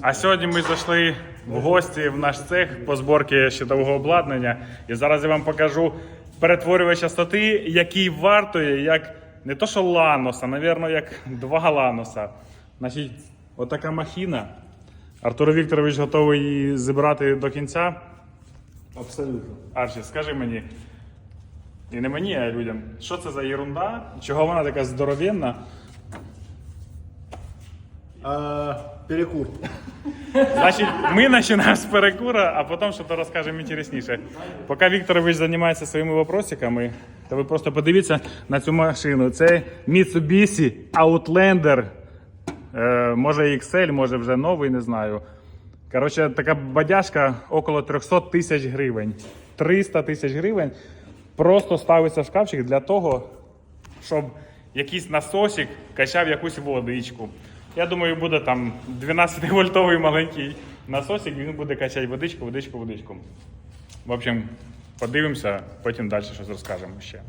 А сьогодні ми зайшли в гості в наш цех по зборці щитового обладнання. І зараз я вам покажу перетворювач частоти, який вартує як не то що ланоса, навірно, як два ланоса. Значить, отака махіна. Артур Вікторович готовий її зібрати до кінця. Абсолютно. Арчі, скажи мені, і не мені, а людям, що це за ерунда? Чого вона така здоровенна? Перекур. Значить, ми починаємо з перекура, а потім щось розкажемо інтересніше. Поки Вікторович займається своїми вопросиками, то ви просто подивіться на цю машину. Це Mitsubishi Outlander. Е, може XL, може вже новий, не знаю. Коротше, така бадяжка около 300 тисяч гривень. 300 тисяч гривень просто ставиться в шкафчик для того, щоб якийсь насосик качав якусь водичку. Я думаю, буде там 12-вольтовий маленький насосик, він буде качати водичку, водичку, водичку. В общем, подивимося, потім далі щось розкажемо ще.